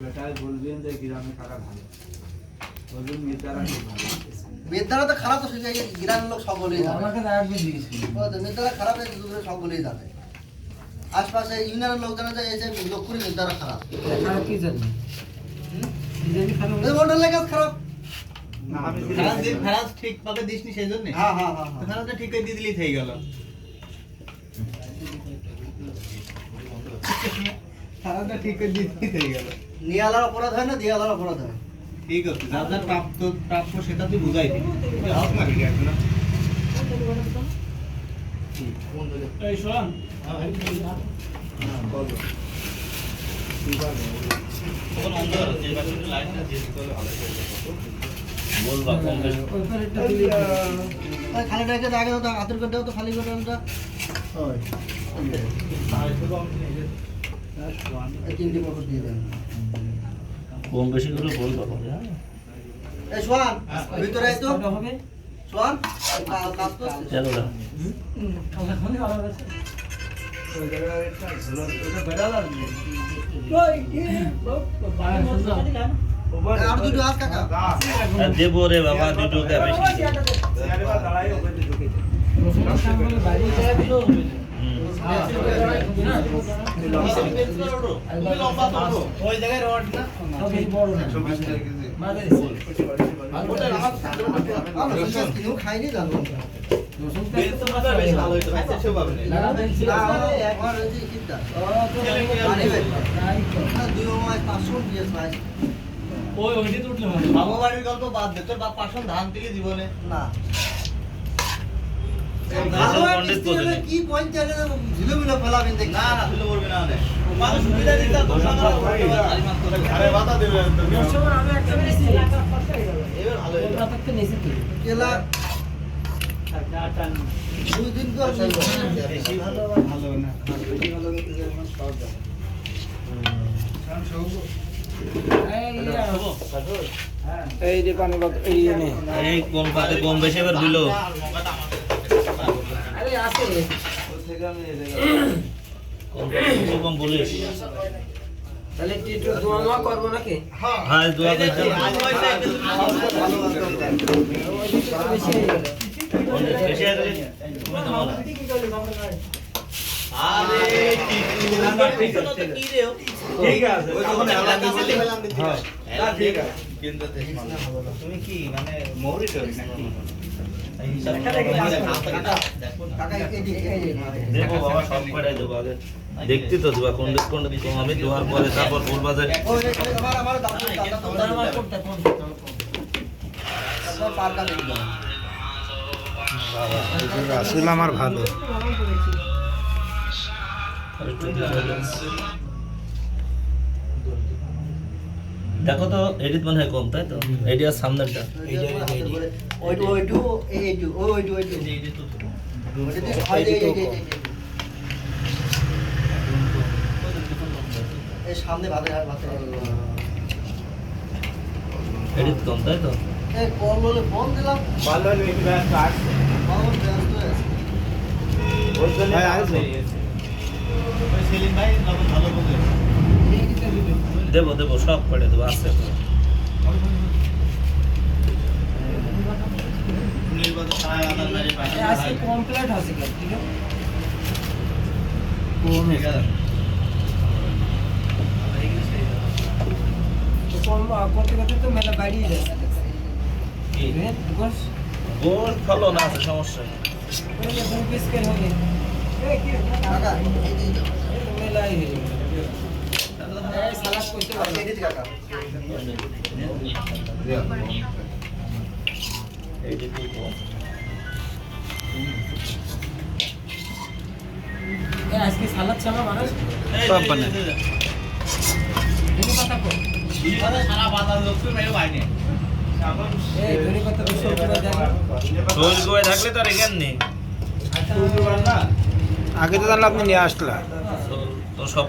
বেটায় বলবেন যে গ্রামে থাকা ভালো। বলবেন মেয়েটারা খুব ভালো। মেয়েদারা তো খারাপ সে গ্রামের লোক সকলেই জানে আমাকে মেয়েদারা খারাপ এই দুপুরে সকলেই জানে আশপাশে ইউনিয়নের লোক জানে যে এই যে লক্ষ্মী মেয়েদারা খারাপ। খারাপ কি জানি খারাপ খারাপ। দিসনি সেই জন্য হ্যাঁ হ্যাঁ হ্যাঁ। হ্যাঁ। ঠিক করে দিয়ে দিলেই গেল। ঠিক করে দিয়ে দিলেই থেকে গেল। নিয়ালার অপরাধ হয় না দিয়ালার অপরাধ হয়। ঠিক আছে যার যার প্রাপ্ত প্রাপ্য সেটা তুই বুঝাই দিবি এখন না এই শোন। বলো কি পারবে তখন অন্ধকার আছে, ওই খালি ডাকে আগে তো আতর করে দাও তো খালি করে ওটা ওই। এই দিয়ে দেন কম বেশি করে বলবা পরে এই সোয়ান ভিতরে আয় তো। হবে? সোয়ান কাজ কাকা। আর দেবো রে বাবা দুটোকে বেশি খাইনি জানো ওই পাঁচশো ভাই। বাবা বাড়ির গল্প বাদ দে তোর বাপ পাশন ধান থেকে জীবনে না। এই যে পানি বক এই কম পাতে কম বেশি এবার দিল। তাহলে একটু দোয়া করব নাকি? হ্যাঁ দোয়া করতে তুমি কি মানে মৌরি এদিকে। বাবা সব পাঠাই দেবো আগে। দেখতে তো দেবা কোন কোন আমি দেওয়ার পরে তারপর বলবা যে ওই যে, ওই আমার- আমার দাদু, দাদা, দাদা, আমার দাদা, কোনটা কোন দাদা, পারটা নিয়ে যাও। আসলে আমার ভালো একটু দিতে হবে। দেখো তো এডিট মনে হয় কম তাই তো? এডি আর সামনেরটা। ওইটু, ওইটু, এইটু, ওইটু, ওইটু। সামনে ভাতে ভাতে এডিট কম তাই তো? কল বলে ফোন দিলাম। ভালো হলে একটু ব্যস্ত আসছে। বাবুর ব্যস্ত আছে। ওর জন্য ভাই, মেলা বাড়িয়ে যাচ্ছে। কি? হ্যাঁ গোস গোল আছে সমস্যা। আগে তো জানলে আপনি নিয়ে আসলা। তো সব